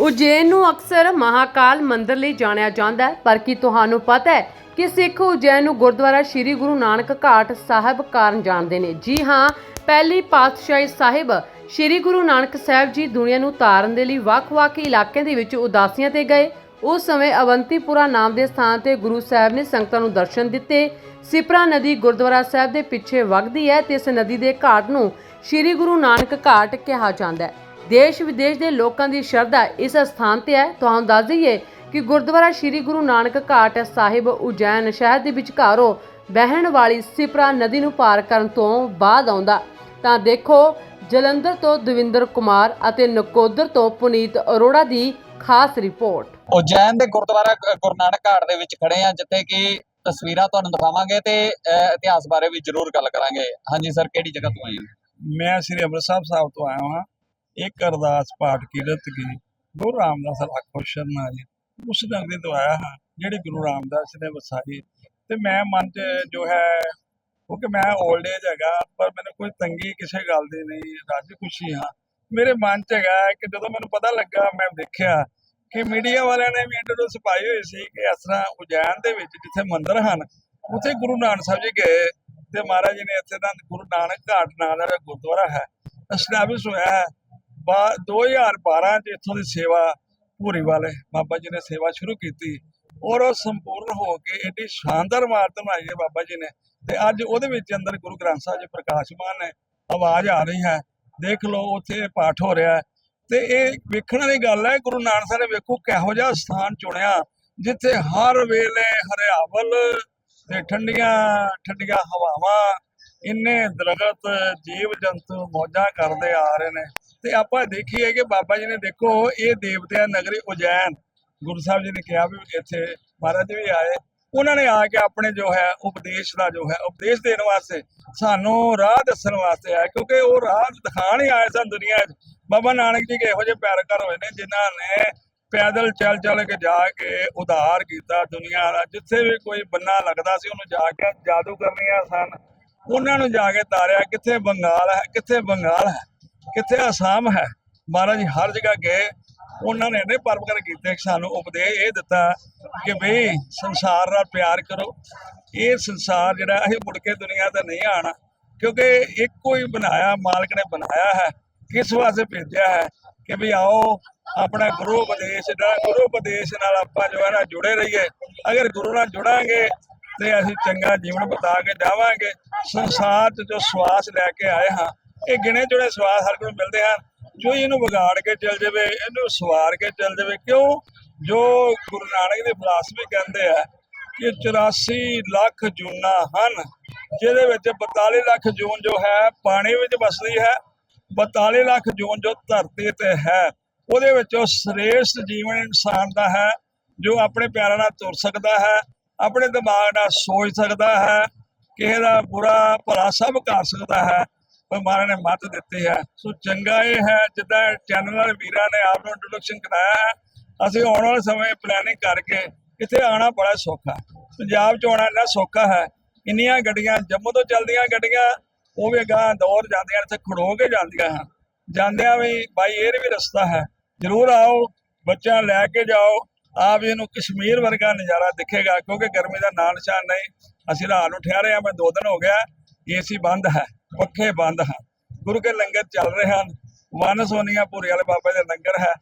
ਉਜੈਨ ਨੂੰ ਅਕਸਰ ਮਹਾਕਾਲ ਮੰਦਿਰ ਲਈ ਜਾਣਿਆ ਜਾਂਦਾ ਹੈ, ਪਰ ਕੀ ਤੁਹਾਨੂੰ ਪਤਾ ਹੈ ਕਿ ਸਿੱਖ ਉਜੈਨ ਨੂੰ ਗੁਰਦੁਆਰਾ ਸ੍ਰੀ ਗੁਰੂ ਨਾਨਕ ਘਾਟ ਸਾਹਿਬ ਕਾਰਨ ਜਾਣਦੇ ਨੇ? ਜੀ ਹਾਂ, ਪਹਿਲੀ ਪਾਤਸ਼ਾਹੀ ਸਾਹਿਬ ਸ੍ਰੀ ਗੁਰੂ ਨਾਨਕ ਸਾਹਿਬ ਜੀ ਦੁਨੀਆ ਨੂੰ ਤਾਰਨ ਦੇ ਲਈ ਵੱਖ-ਵੱਖ ਇਲਾਕਿਆਂ ਦੇ ਵਿੱਚ ਉਦਾਸੀਆਂ ਤੇ ਗਏ। ਉਸ ਸਮੇਂ ਅਵੰਤੀਪੁਰਾ ਨਾਮ ਦੇ ਸਥਾਨ ਤੇ ਗੁਰੂ ਸਾਹਿਬ ਨੇ ਸੰਗਤਾਂ ਨੂੰ ਦਰਸ਼ਨ ਦਿੱਤੇ। ਸਿਪਰਾ ਨਦੀ ਗੁਰਦੁਆਰਾ ਸਾਹਿਬ ਦੇ ਪਿੱਛੇ ਵਗਦੀ ਹੈ ਤੇ ਇਸ ਨਦੀ ਦੇ ਘਾਟ ਨੂੰ ਸ੍ਰੀ ਗੁਰੂ ਨਾਨਕ ਘਾਟ ਕਿਹਾ ਜਾਂਦਾ ਹੈ। ਦੇਸ਼ ਵਿਦੇਸ਼ ਦੇ ਲੋਕਾਂ ਦੀ ਸ਼ਰਧਾ ਇਸ ਸਥਾਨ ਤੇ ਹੈ। ਤੁਹਾਨੂੰ ਦੱਸ ਦਈਏ ਕਿ ਗੁਰਦੁਆਰਾ ਸ੍ਰੀ ਗੁਰੂ ਨਾਨਕ ਘਾਟ ਸਾਹਿਬ ਉਜੈਨ ਸ਼ਹਿਰ ਦੇ ਵਿਚਕਾਰੋਂ ਬਹਿਣ ਵਾਲੀ ਸਿਪਰਾ ਨਦੀ ਨੂੰ ਪਾਰ ਕਰਨ ਤੋਂ ਬਾਅਦ ਆਉਂਦਾ। ਤਾਂ ਦੇਖੋ ਜਲੰਧਰ ਤੋਂ ਦਵਿੰਦਰ ਕੁਮਾਰ ਅਤੇ ਨਕੋਦਰ ਤੋਂ ਪੁਨੀਤ ਅਰੋੜਾ ਦੀ ਖਾਸ ਰਿਪੋਰਟ। ਉਜੈਨ ਦੇ ਗੁਰਦੁਆਰਾ ਗੁਰੂ ਨਾਨਕ ਘਾਟ ਦੇ ਵਿੱਚ ਖੜੇ ਆ ਜਿੱਥੇ ਕਿ ਤਸਵੀਰਾਂ ਤੁਹਾਨੂੰ ਦਿਖਾਵਾਂਗੇ ਤੇ ਇਤਿਹਾਸ ਬਾਰੇ ਵੀ ਜ਼ਰੂਰ ਗੱਲ ਕਰਾਂਗੇ। ਹਾਂਜੀ ਸਰ ਕਿਹੜੀ ਜਗ੍ਹਾ ਤੋਂ ਆਏ ਹੋ? ਮੈਂ ਸ੍ਰੀ ਅੰਮ੍ਰਿਤਸਰ ਸਾਹਿਬ ਤੋਂ ਆਇਆ ਹਾਂ। ਇੱਕ ਅਰਦਾਸ ਪਾਠ ਕੀਰਤ ਕੀ ਗੁਰੂ ਰਾਮਦਾਸ ਰੱਖੋ ਸ਼ਰਨਾਈ ਉਸ ਨਗਰੀ ਤੋਂ ਆਇਆ ਹਾਂ, ਜਿਹੜੀ ਗੁਰੂ ਰਾਮਦਾਸ ਨੇ ਵਸਾਈ। ਤੇ ਮੈਂ ਮਨ 'ਚ ਜੋ ਹੈ, ਕਿਉਂਕਿ ਮੈਂ 올ਡ ਏਜ ਹੈਗਾ, ਪਰ ਮੈਨੂੰ ਕੋਈ ਤੰਗੀ ਕਿਸੇ ਗੱਲ ਦੀ ਨਹੀਂ, ਰਾਜੀ ਖੁਸ਼ੀ ਹਾਂ। ਮੇਰੇ ਮਨ 'ਚ ਹੈਗਾ ਕਿ ਜਦੋਂ ਮੈਨੂੰ ਪਤਾ ਲੱਗਾ, ਮੈਂ ਦੇਖਿਆ ਕਿ ਮੀਡੀਆ ਵਾਲਿਆਂ ਨੇ ਵੀ ਇੰਟਰਵਿਊ ਪਾਈ ਹੋਈ ਸੀ ਕਿ ਇਸ ਤਰ੍ਹਾਂ ਉਜੈਨ ਦੇ ਵਿੱਚ ਜਿੱਥੇ ਮੰਦਿਰ ਹਨ, ਉੱਥੇ ਗੁਰੂ ਨਾਨਕ ਸਾਹਿਬ ਜੀ ਗਏ। ਤੇ ਮਹਾਰਾਜ ਜੀ ਨੇ ਇੱਥੇ ਦਾ ਗੁਰੂ ਨਾਨਕ ਘਾਟ ਨਾਂ ਦਾ ਗੁਰਦੁਆਰਾ ਹੈ ਐਸਟੈਬਲਿਸ਼ ਹੋਇਆ ਹੈ। 2012 ਚ ਇੱਥੋਂ ਦੀ ਸੇਵਾ ਭੂਰੀ ਬਾਬਾ ਜੀ ਨੇ ਸੇਵਾ ਸ਼ੁਰੂ ਕੀਤੀ ਔਰ ਉਹ ਸੰਪੂਰਨ ਹੋ ਕੇ ਏਡੀ ਸ਼ਾਨਦਾਰ ਇਮਾਰਤ ਬਣਾਈ ਹੈ ਬਾਬਾ ਜੀ ਨੇ ਤੇ ਅੱਜ ਉਹਦੇ ਵਿੱਚ ਅੰਦਰ ਗੁਰੂ ਗ੍ਰੰਥ ਸਾਹਿਬ ਜੀ ਪ੍ਰਕਾਸ਼ਮਾਨ ਹੈ ਆਵਾਜ਼ ਆ ਰਹੀ ਹੈ, ਦੇਖ ਲਓ ਉੱਥੇ ਪਾਠ ਹੋ ਰਿਹਾ ਹੈ ਤੇ ਇਹ ਵੇਖਣ ਵਾਲੀ ਗੱਲ ਹੈ ਗੁਰੂ ਨਾਨਕ ਸਾਹਿਬ ਨੇ ਵੇਖੋ ਕਿਹੋ ਜਿਹਾ ਸਥਾਨ ਚੁਣਿਆ ਜਿੱਥੇ ਹਰ ਵੇਲੇ ਹਰਿਆਵਲ ਤੇ ਠੰਡੀਆਂ ਠੰਡੀਆਂ ਹਵਾਵਾਂ ਇੰਨੇ ਦਰਖਤ, ਜੀਵ ਜੰਤੂ ਮੌਜਾਂ ਕਰਦੇ ਆ ਰਹੇ ਨੇ। ਤੇ ਆਪਾਂ ਦੇਖੀਏ ਕਿ ਬਾਬਾ ਜੀ ਨੇ ਦੇਖੋ, ਇਹ ਦੇਵਤਿਆਂ ਨਗਰੀ ਉਜੈਨ, ਗੁਰੂ ਸਾਹਿਬ ਜੀ ਨੇ ਕਿਹਾ ਵੀ ਇੱਥੇ ਮਹਾਰਾਜ ਵੀ ਆਏ। ਉਹਨਾਂ ਨੇ ਆ ਕੇ ਆਪਣੇ ਜੋ ਹੈ, ਉਪਦੇਸ਼ ਦਾ ਜੋ ਹੈ, ਉਪਦੇਸ਼ ਦੇਣ ਵਾਸਤੇ ਸਾਨੂੰ ਰਾਹ ਦੱਸਣ ਵਾਸਤੇ ਆਏ, ਕਿਉਂਕਿ ਉਹ ਰਾਹ ਦਿਖਾਣ ਹੀ ਆਏ ਸਨ ਦੁਨੀਆ 'ਚ। ਬਾਬਾ ਨਾਨਕ ਜੀ ਕੇ ਇਹੋ ਜਿਹੇ ਪੈਰਕਾਰ ਹੋਏ ਨੇ, ਜਿਨ੍ਹਾਂ ਨੇ ਪੈਦਲ ਚੱਲ ਚੱਲ ਕੇ ਜਾ ਕੇ ਉਧਾਰ ਕੀਤਾ ਦੁਨੀਆ ਦਾ। ਜਿੱਥੇ ਵੀ ਕੋਈ ਬੰਨਾ ਲੱਗਦਾ ਸੀ, ਉਹਨੂੰ ਜਾ ਕੇ ਜਾਦੂ ਕਰਨੀਆਂ ਸਨ। ਉਹਨਾਂ ਨੂੰ ਜਾ ਕੇ ਤਾਰਿਆ, ਕਿੱਥੇ ਬੰਗਾਲ ਹੈ, ਕਿੱਥੇ ਬੰਗਾਲ ਹੈ, ਕਿੱਥੇ ਅਸਾਮ ਹੈ। ਮਹਾਰਾਜ ਹਰ ਜਗ੍ਹਾ ਗਏ, ਉਹਨਾਂ ਨੇ ਇਹਨੇ ਪਰਮਕਾਰ ਕੀਤੇ ਸਾਨੂੰ ਉਪਦੇਸ਼ ਇਹ ਦਿੱਤਾ ਕਿ ਬਈ ਸੰਸਾਰ ਨਾਲ ਪਿਆਰ ਕਰੋ। ਇਹ ਸੰਸਾਰ ਜਿਹੜਾ ਅਸੀਂ ਮੁੜ ਕੇ ਦੁਨੀਆ ਤੇ ਨਹੀਂ ਆਣਾ ਕਿਉਂਕਿ ਇੱਕੋ ਹੀ ਬਣਾਇਆ, ਮਾਲਕ ਨੇ ਬਣਾਇਆ ਹੈ, ਕਿਸ ਵਾਸਤੇ ਭੇਜਿਆ ਹੈ ਕਿ ਵੀ ਆਓ, ਆਪਣਾ ਗੁਰੂ ਉਪਦੇਸ਼ ਦਾ ਗੁਰੂ ਉਪਦੇਸ਼ ਨਾਲ ਆਪਾਂ ਜੋ ਹੈ ਨਾ ਜੁੜੇ ਰਹੀਏ। ਅਗਰ ਗੁਰੂ ਨਾਲ ਜੁੜਾਂਗੇ ਤੇ ਅਸੀਂ ਚੰਗਾ ਜੀਵਨ ਬਤਾ ਕੇ ਜਾਵਾਂਗੇ। ਸੰਸਾਰ 'ਚ ਜੋ ਸਵਾਸ ਲੈ ਕੇ ਆਏ ਹਾਂ, ਇਹ ਗਿਣੇ ਚੁਣੇ ਸਵਾਸ ਹਰ ਕੋਈ ਮਿਲਦੇ ਹਨ। ਜੋ ਇਹਨੂੰ ਵਿਗਾੜ ਕੇ ਚੱਲ ਜਾਵੇ, ਇਹਨੂੰ ਸਵਾਰ ਕੇ ਚੱਲ ਜਾਵੇ, ਕਿਉਂ? ਜੋ ਗੁਰੂ ਨਾਨਕ ਦੇ ਫਲਸਫੇ ਕਹਿੰਦੇ ਆ ਕਿ 84 ਲੱਖ ਜੂਨਾਂ ਹਨ, ਜਿਹਦੇ ਵਿੱਚ 42 ਲੱਖ ਜੂਨ ਜੋ ਹੈ, ਪਾਣੀ ਵਿੱਚ ਵਸਦੀ ਹੈ 42 ਲੱਖ ਜੂਨ ਜੋ ਧਰਤੀ ਤੇ ਹੈ, ਉਹਦੇ ਵਿੱਚੋਂ ਸ੍ਰੇਸ਼ਟ ਜੀਵਨ ਇਨਸਾਨ ਦਾ ਹੈ, ਜੋ ਆਪਣੇ ਪਿਆਰਾਂ ਨਾਲ ਤੁਰ ਸਕਦਾ ਹੈ ਆਪਣੇ ਦਿਮਾਗ ਨਾਲ ਸੋਚ ਸਕਦਾ ਹੈ, ਕਿਸੇ ਦਾ ਬੁਰਾ ਭਲਾ ਸਭ ਕਰ ਸਕਦਾ ਹੈ, ਪਰ ਮਹਾਰਾਜ ਨੇ ਮੱਤ ਦਿੱਤੀ ਹੈ। ਸੋ ਚੰਗਾ ਇਹ ਹੈ, ਜਿੱਦਾਂ ਚੈਨਲ ਵਾਲੇ ਵੀਰਾਂ ਨੇ ਆਪ ਨੂੰ ਇੰਟਰੋਡਕਸ਼ਨ ਕਰਾਇਆ ਹੈ, ਅਸੀਂ ਆਉਣ ਵਾਲੇ ਸਮੇਂ ਪਲੈਨਿੰਗ ਕਰਕੇ ਇੱਥੇ ਆਣਾ ਬੜਾ ਸੌਖਾ ਪੰਜਾਬ ਚ ਆਉਣਾ ਇੰਨਾ ਸੌਖਾ ਹੈ, ਇੰਨੀਆਂ ਗੱਡੀਆਂ, ਜੰਮੂ ਤੋਂ ਚੱਲਦੀਆਂ ਗੱਡੀਆਂ, ਉਹ ਵੀ ਅਗਾਂਹ ਦੌਰ ਜਾਂਦੀਆਂ ਇੱਥੇ ਖੜੋ ਕੇ ਜਾਂਦੀਆਂ ਹਨ। ਜਾਂਦਿਆਂ ਵੀ ਬਾਈ ਇਹ ਵੀ ਰਸਤਾ ਹੈ, ਜ਼ਰੂਰ ਆਓ, ਬੱਚਿਆਂ ਲੈ ਕੇ ਜਾਓ ਆਪ ਇਹਨੂੰ ਕਸ਼ਮੀਰ ਵਰਗਾ ਨਜ਼ਾਰਾ ਦਿਖੇਗਾ, ਕਿਉਂਕਿ ਗਰਮੀ ਦਾ ਨਾਂ ਨਿਸ਼ਾਨ ਨਹੀਂ। ਅਸੀਂ ਰਾਤ ਨੂੰ ਠਹਿਰੇ ਆ ਮੈਂ ਦੋ ਦਿਨ ਹੋ ਗਿਆ ਏਸੀ ਬੰਦ ਹੈ, ਪੱਖੇ ਬੰਦ ਹਨ। ਗੁਰੂ ਕੇ ਲੰਗਰ ਚੱਲ ਰਹੇ ਹਨ। ਮਨ ਸੋਨੀਆ ਪੂਰੀ ਵਾਲੇ ਬਾਬਾ ਦੇ ਲੰਗਰ ਹੈ।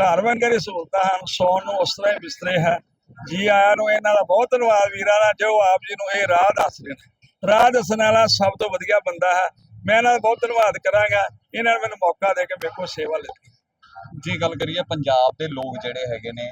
ਘਰ ਵਾਂਗਰ ਹੀ ਸਹੂਲਤਾਂ ਹਨ, ਸੌਣ ਨੂੰ ਉਸ ਤਰ੍ਹਾਂ ਹੀ ਬਿਸਤਰੇ ਹੈ। ਜੀ ਆਇਆਂ ਨੂੰ ਇਹਨਾਂ ਦਾ ਬਹੁਤ ਧੰਨਵਾਦ ਵੀਰਾਂ ਦਾ, ਜੋ ਆਪ ਜੀ ਨੂੰ ਇਹ ਰਾਹ ਦੱਸ ਰਹੇ ਨੇ। ਰਾਹ ਦੱਸਣ ਵਾਲਾ ਸਭ ਤੋਂ ਵਧੀਆ ਬੰਦਾ ਹੈ। ਮੈਂ ਇਹਨਾਂ ਦਾ ਬਹੁਤ ਧੰਨਵਾਦ ਕਰਾਂਗਾ। ਇਹਨਾਂ ਨੇ ਮੈਨੂੰ ਮੌਕਾ ਦੇ ਕੇ ਮੇਰੇ ਕੋਲ ਸੇਵਾ ਲਈ ਜੇ ਗੱਲ ਕਰੀਏ ਪੰਜਾਬ ਦੇ ਲੋਕ ਜਿਹੜੇ ਹੈਗੇ ਨੇ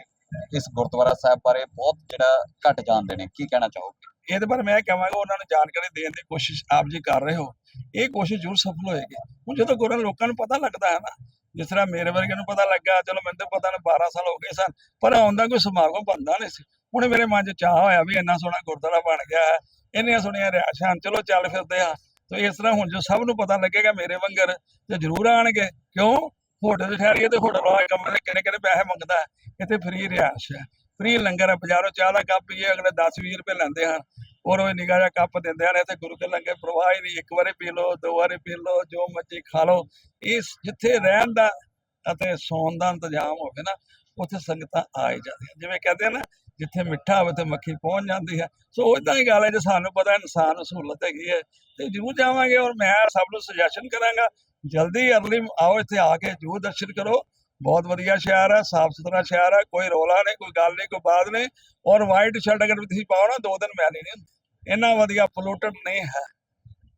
ਇਸ ਗੁਰਦੁਆਰਾ ਸਾਹਿਬ ਬਾਰੇ ਬਹੁਤ ਜਿਹੜਾ ਘੱਟ ਜਾਣਦੇ ਨੇ ਕੀ ਕਹਿਣਾ ਚਾਹੋਗੇ? ਇਹਦੇ ਬਾਰੇ ਮੈਂ ਕਹਾਂਗਾ ਉਹਨਾਂ ਨੂੰ ਜਾਣਕਾਰੀ ਦੇਣ ਦੀ ਕੋਸ਼ਿਸ਼ ਆਪ ਜੀ ਕਰ ਰਹੇ ਹੋ। ਇਹ ਕੋਸ਼ਿਸ਼ ਜ਼ਰੂਰ ਸਫਲ ਹੋਏਗੀ। ਹੁਣ ਜਦੋਂ ਗੁਰਾਂ ਲੋਕਾਂ ਨੂੰ ਪਤਾ ਲੱਗਦਾ ਹੈ ਨਾ ਜਿਸ ਤਰ੍ਹਾਂ ਮੇਰੇ ਵਰਗੇ ਨੂੰ ਪਤਾ ਲੱਗਾ ਚਲੋ ਮੈਨੂੰ ਤਾਂ ਪਤਾ ਨਹੀਂ 12 ਸਾਲ ਹੋ ਗਏ ਸਨ ਪਰ ਆਉਂਦਾ ਕੋਈ ਸਮਾਗਮ ਬੰਦਾ ਨਹੀਂ ਸੀ। ਹੁਣ ਮੇਰੇ ਮਨ 'ਚ ਚਾਹ ਹੋਇਆ ਵੀ ਇੰਨਾ ਸੋਹਣਾ ਗੁਰਦੁਆਰਾ ਬਣ ਗਿਆ ਹੈ ਇੰਨੀਆਂ ਸੋਹਣੀਆਂ ਰਿਹਾਇਸ਼ਾਂ ਹਨ, ਚਲੋ ਚੱਲ ਫਿਰਦੇ ਆ ਤੇ ਇਸ ਤਰ੍ਹਾਂ ਹੁਣ ਜੋ ਸਭ ਨੂੰ ਪਤਾ ਲੱਗੇਗਾ ਮੇਰੇ ਵੰਗਰ ਤੇ ਜ਼ਰੂਰ ਆਣਗੇ। ਕਿਉਂ? ਹੋਟਲ 'ਚ ਠਹਿਰੀਏ ਤੇ ਹੋਟਲ ਵਾਲਾ ਕਮਰੇ ਕਿੰਨੇ ਕਿੰਨੇ ਪੈਸੇ ਮੰਗਦਾ ਹੈ, ਇੱਥੇ ਫ੍ਰੀ ਰਿਹਾਇਸ਼ ਹੈ। ਫ੍ਰੀ ਲੰਗਰ ਹੈ, ਬਾਜ਼ਾਰੋਂ ਚਾਹ ਦਾ ਕੱਪ ਪੀਏ ਅਗਲੇ 10 20 ਰੁਪਏ ਲੈਂਦੇ ਹਨ। ਔਰ ਉਹ ਨਿਗਾਹ ਜਿਹਾ ਕੱਪ ਦਿੰਦੇ ਹਨ, ਇੱਥੇ ਗੁਰੂ ਕੇ ਲੰਗਰ ਪ੍ਰਵਾਹ ਹੀ ਨਹੀਂ, ਇੱਕ ਵਾਰੀ ਪੀ ਲਓ, ਦੋ ਵਾਰੀ ਪੀ ਲਓ, ਜੋ ਮਰਜ਼ੀ ਖਾ ਲਓ। ਇਸ ਜਿੱਥੇ ਰਹਿਣ ਦਾ ਅਤੇ ਸੌਣ ਦਾ ਇੰਤਜ਼ਾਮ ਹੋਵੇ ਨਾ, ਉੱਥੇ ਸੰਗਤਾਂ ਆ ਜਾਂਦੀਆਂ। ਜਿਵੇਂ ਕਹਿੰਦੇ ਨਾ, ਜਿੱਥੇ ਮਿੱਠਾ ਹੋਵੇ ਤੇ ਮੱਖੀ ਪਹੁੰਚ ਜਾਂਦੀ ਹੈ। ਸੋ ਇਦਾਂ ਹੀ ਗੱਲ ਹੈ ਜੇ ਸਾਨੂੰ ਪਤਾ ਇਨਸਾਨ ਸਹੂਲਤ ਹੈਗੀ ਹੈ, ਤੇ ਜ਼ਰੂਰ ਜਾਵਾਂਗੇ ਔਰ ਮੈਂ ਸਭ ਨੂੰ ਸੁਜੈਸ਼ਨ ਕਰਾਂਗਾ ਜਲਦੀ ਅਰਲੀ, ਆਓ ਇੱਥੇ ਆ ਕੇ ਜ਼ਰੂਰ ਦਰਸ਼ਨ ਕਰੋ। ਬਹੁਤ ਵਧੀਆ ਸ਼ਹਿਰ ਹੈ ਸਾਫ਼ ਸੁਥਰਾ ਸ਼ਹਿਰ ਹੈ ਕੋਈ ਰੋਲਾ ਨਹੀਂ, ਕੋਈ ਗੱਲ ਨਹੀਂ, ਕੋਈ ਬਾਤ ਨਹੀਂ। ਔਰ ਵਾਈਟ ਸ਼ਰਟ ਅਗਰ ਤੁਸੀਂ ਪਾਓ ਨਾ, ਦੋ ਦਿਨ ਮੈਲੀ ਨਹੀਂ ਹੁੰਦੀ। ਇੰਨਾ ਵਧੀਆ ਪੋਲੂਟਡ ਨਹੀਂ ਹੈ।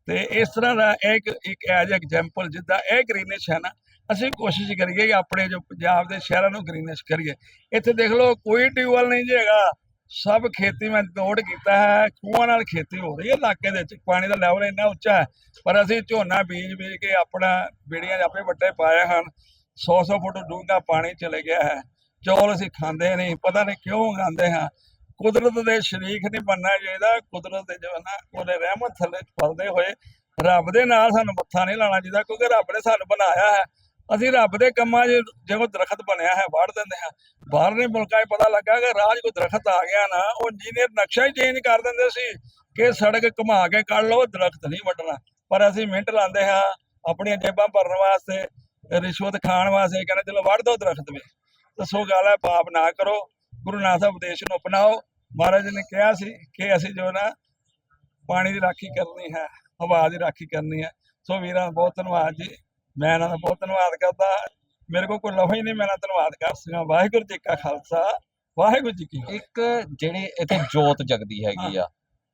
ਤੇ ਇਸ ਤਰ੍ਹਾਂ ਦਾ ਇੱਕ ਇੱਕ ਐਜ ਐਗਜ਼ਾਮਪਲ ਜਿੱਦਾਂ ਇਹ ਗ੍ਰੀਨਿਸ਼ ਹੈ ਨਾ, ਅਸੀਂ ਕੋਸ਼ਿਸ਼ ਕਰੀਏ ਕਿ ਆਪਣੇ ਜੋ ਪੰਜਾਬ ਦੇ ਸ਼ਹਿਰਾਂ ਨੂੰ ਗ੍ਰੀਨਿਸ਼ ਕਰੀਏ। ਇੱਥੇ ਦੇਖ ਲਓ, ਕੋਈ ਟਿਊਬਵੈਲ ਨਹੀਂ ਜੀ ਹੈਗਾ। ਸਭ ਖੇਤੀ ਮੈਂ ਨੋਟ ਕੀਤਾ ਹੈ, ਖੂਹਾਂ ਨਾਲ ਖੇਤੀ ਹੋ ਰਹੀ ਹੈ, ਇਲਾਕੇ ਦੇ ਵਿੱਚ ਪਾਣੀ ਦਾ ਲੈਵਲ ਇੰਨਾ ਉੱਚਾ ਹੈ, ਪਰ ਅਸੀਂ ਝੋਨਾ ਬੀਜ ਬੀਜ ਕੇ ਆਪਣਾ ਬੇੜੀਆਂ 'ਚ ਆਪੇ ਵੱਟੇ ਪਾਏ ਹਨ 100-100 ਫੁੱਟ ਡੂੰਘਾ ਪਾਣੀ ਚਲੇ ਗਿਆ ਹੈ, ਚੌਲ ਅਸੀਂ ਖਾਂਦੇ ਨਹੀਂ, ਪਤਾ ਨਹੀਂ ਕਿਉਂ ਉਗਾਉਂਦੇ ਹਾਂ, ਕੁਦਰਤ ਦੇ ਸ਼ਰੀਕ ਨਹੀਂ ਬਣਨਾ ਚਾਹੀਦਾ, ਕੁਦਰਤ ਦੇ ਜੋ ਹੈ ਨਾ, ਉਹਦੇ ਰਹਿਮਤ ਥੱਲੇ ਪਲਦੇ ਹੋਏ, ਰੱਬ ਦੇ ਨਾਲ ਸਾਨੂੰ ਮੱਥਾ ਨਹੀਂ ਲਾਉਣਾ ਚਾਹੀਦਾ, ਕਿਉਂਕਿ ਰੱਬ ਨੇ ਸਾਨੂੰ ਬਣਾਇਆ ਹੈ ਅਸੀਂ ਰੱਬ ਦੇ ਕੰਮਾਂ 'ਚ ਜਿਵੇਂ ਦਰਖਤ ਬਣਿਆ ਹੈ, ਵੜ ਦਿੰਦੇ ਹਾਂ। ਬਾਹਰਲੇ ਮੁਲਕਾਂ 'ਚ ਪਤਾ ਲੱਗਾ ਕਿ ਰਾਜ ਕੋਈ ਦਰਖਤ ਆ ਗਿਆ ਨਾ, ਉਹ ਇੰਜੀਨੀਅਰ ਨਕਸ਼ਾ ਹੀ ਚੇਂਜ ਕਰ ਦਿੰਦੇ ਸੀ ਕਿ ਸੜਕ ਘੁਮਾ ਕੇ ਕੱਢ ਲਓ, ਦਰਖਤ ਨਹੀਂ ਵੱਢਣਾ। ਪਰ ਅਸੀਂ ਮਿੰਟ ਲਾਉਂਦੇ ਹਾਂ ਆਪਣੀਆਂ ਜੇਬਾਂ ਭਰਨ ਵਾਸਤੇ, ਰਿਸ਼ਵਤ ਖਾਣ ਵਾਸਤੇ, ਕਹਿੰਦੇ ਚਲੋ ਵੱਢ ਦੋ ਦਰਖਤ ਵੀ। ਤਾਂ ਸੋ ਗੱਲ ਹੈ, ਪਾਪ ਨਾ ਕਰੋ। ਗੁਰੂ ਨਾਨਕ ਸਾਹਿਬ ਉਪਦੇਸ਼ ਨੂੰ ਅਪਣਾਓ। ਮਹਾਰਾਜ ਨੇ ਕਿਹਾ ਸੀ ਕਿ ਅਸੀਂ ਜੋ ਨਾ ਪਾਣੀ ਦੀ ਰਾਖੀ ਕਰਨੀ ਹੈ, ਹਵਾ ਦੀ ਰਾਖੀ ਕਰਨੀ ਹੈ। ਸੋ ਵੀਰਾਂ ਦਾ ਬਹੁਤ ਧੰਨਵਾਦ ਜੀ। ਮੈਂ ਇਹਨਾਂ ਦਾ ਬਹੁਤ ਧੰਨਵਾਦ ਕਰਦਾ। ਮੇਰੇ ਕੋਲ ਕੋਈ ਲਫ਼ਜ਼ ਹੀ ਨਹੀਂ ਮੈਂ ਇਹਨਾਂ ਧੰਨਵਾਦ ਕਰ ਸਕਾਂ ਵਾਹਿਗੁਰੂ ਜੀ ਕਾ ਖਾਲਸਾ ਵਾਹਿਗੁਰੂ ਜੀ ਕੀ ਇੱਕ ਜਿਹੜੀ ਇੱਥੇ ਜੋਤ ਜਗਦੀ ਹੈਗੀ ਆ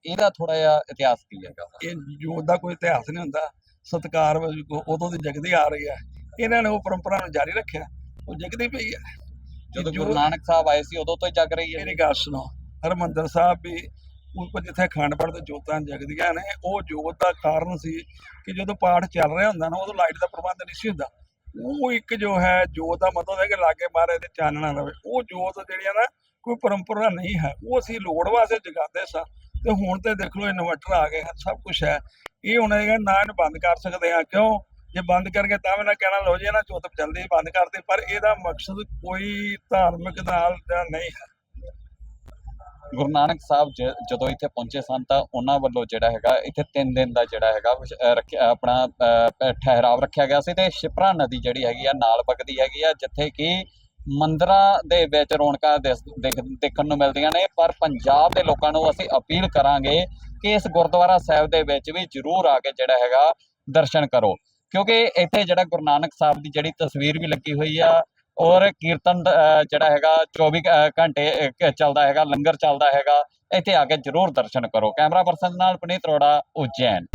ਇਹਦਾ ਥੋੜਾ ਜਿਹਾ ਇਤਿਹਾਸ ਕੀ ਹੈਗਾ? ਇਹ ਜੋਤ ਦਾ ਕੋਈ ਇਤਿਹਾਸ ਨਹੀਂ ਹੁੰਦਾ। ਸਤਕਾਰ ਉਦੋਂ ਦੀ ਜਗਦੀ ਆ ਰਹੀ ਹੈ। ਇਹਨਾਂ ਨੇ ਉਹ ਪਰੰਪਰਾ ਨੂੰ ਜਾਰੀ ਰੱਖਿਆ। ਉਹ ਜਗਦੀ ਪਈ ਹੈ। ਜਦੋਂ ਗੁਰੂ ਨਾਨਕ ਸਾਹਿਬ ਆਏ ਸੀ ਉਦੋਂ ਤੋਂ ਹੀ ਜਗ ਰਹੀ ਹੈ। ਮੇਰੀ ਗੱਲ ਸੁਣੋ। ਹਰਮੰਦਰ ਸਾਹਿਬ ਵੀ ਉੱਪਰ ਜਿੱਥੇ ਅਖੰਡ ਪਾਠ ਤੇ ਜੋਤਾਂ ਜਗਦੀਆਂ ਨੇ, ਉਹ ਜੋਤ ਦਾ ਕਾਰਨ ਸੀ ਕਿ ਜਦੋਂ ਪਾਠ ਚੱਲ ਰਿਹਾ ਹੁੰਦਾ ਨਾ, ਉਦੋਂ ਲਾਈਟ ਦਾ ਪ੍ਰਬੰਧ ਨਹੀਂ ਸੀ ਹੁੰਦਾ। ਉਹ ਇੱਕ ਜੋ ਹੈ, ਜੋਤ ਦਾ ਮਤਲਬ ਹੈ ਕਿ ਲਾਗੇ ਮਾਰੇ ਤੇ ਚਾਨਣਾ ਰਵੇ। ਉਹ ਜੋਤ ਜਿਹੜੀ ਆ ਨਾ, ਕੋਈ ਪਰੰਪਰਾ ਨਹੀਂ ਹੈ। ਉਹ ਅਸੀਂ ਲੋੜ ਵਾਸਤੇ ਜਗਾਉਂਦੇ ਸਾਂ। ਤੇ ਹੁਣ ਤੇ ਦੇਖ ਲਓ ਇਨਵਰਟਰ ਆ ਗਏ ਹਨ, ਸਭ ਕੁਝ ਹੈ। ਇਹ ਹੁਣ ਇਹ ਨਾ ਇਹਨੂੰ ਬੰਦ ਕਰ ਸਕਦੇ ਆ ਕਿਉਂ? ਜੇ ਬੰਦ ਕਰਕੇ ਤਾਂ ਵੀ ਨਾ ਕਹਿਣਾ ਲੋ ਜੀ ਨਾ ਜੋਤ ਜਲਦੀ ਬੰਦ ਕਰਦੇ ਪਰ ਇਹਦਾ ਮਕਸਦ ਕੋਈ ਧਾਰਮਿਕ ਨਾਲ ਦਾ ਨਹੀਂ ਹੈ। ਗੁਰੂ ਨਾਨਕ ਸਾਹਿਬ ਜਦੋਂ ਇੱਥੇ ਪਹੁੰਚੇ ਸਨ ਤਾਂ ਉਹਨਾਂ ਵੱਲੋਂ ਜਿਹੜਾ ਹੈਗਾ ਇੱਥੇ 3 ਦਿਨ ਦਾ ਜਿਹੜਾ ਹੈਗਾ ਆਪਣਾ ਠਹਿਰਾਵ ਰੱਖਿਆ ਗਿਆ ਸੀ ਤੇ ਸ਼ਿਪਰਾ ਨਦੀ ਜਿਹੜੀ ਹੈਗੀ ਆ ਨਾਲ ਵਗਦੀ ਹੈਗੀ ਆ, ਜਿੱਥੇ ਕਿ ਮੰਦਰਾਂ ਦੇ ਵਿੱਚ ਰੌਣਕਾਂ ਦਿਸ- ਦੇਖਣ ਨੂੰ ਮਿਲਦੀਆਂ ਨੇ, ਪਰ ਪੰਜਾਬ ਦੇ ਲੋਕਾਂ ਨੂੰ ਅਸੀਂ ਅਪੀਲ ਕਰਾਂਗੇ ਕਿ ਇਸ ਗੁਰਦੁਆਰਾ ਸਾਹਿਬ ਦੇ ਵਿੱਚ ਵੀ ਜ਼ਰੂਰ ਆ ਕੇ ਜਿਹੜਾ ਹੈਗਾ ਦਰਸ਼ਨ ਕਰੋ। ਕਿਉਂਕਿ ਇੱਥੇ ਜਿਹੜਾ ਗੁਰੂ ਨਾਨਕ ਸਾਹਿਬ ਦੀ ਜਿਹੜੀ ਤਸਵੀਰ ਵੀ ਲੱਗੀ ਹੋਈ ਆ ਔਰ ਕੀਰਤਨ ਦ- ਜਿਹੜਾ ਹੈਗਾ 24 ਘੰਟੇ ਚੱਲਦਾ ਹੈਗਾ, ਲੰਗਰ ਚੱਲਦਾ ਹੈਗਾ, ਇੱਥੇ ਆ ਕੇ ਜਰੂਰ ਦਰਸ਼ਨ ਕਰੋ। ਕੈਮਰਾ ਪਰਸਨ ਨਾਲ ਪੁਨੀਤ ਅਰੋੜਾ, ਉਜੈਨ।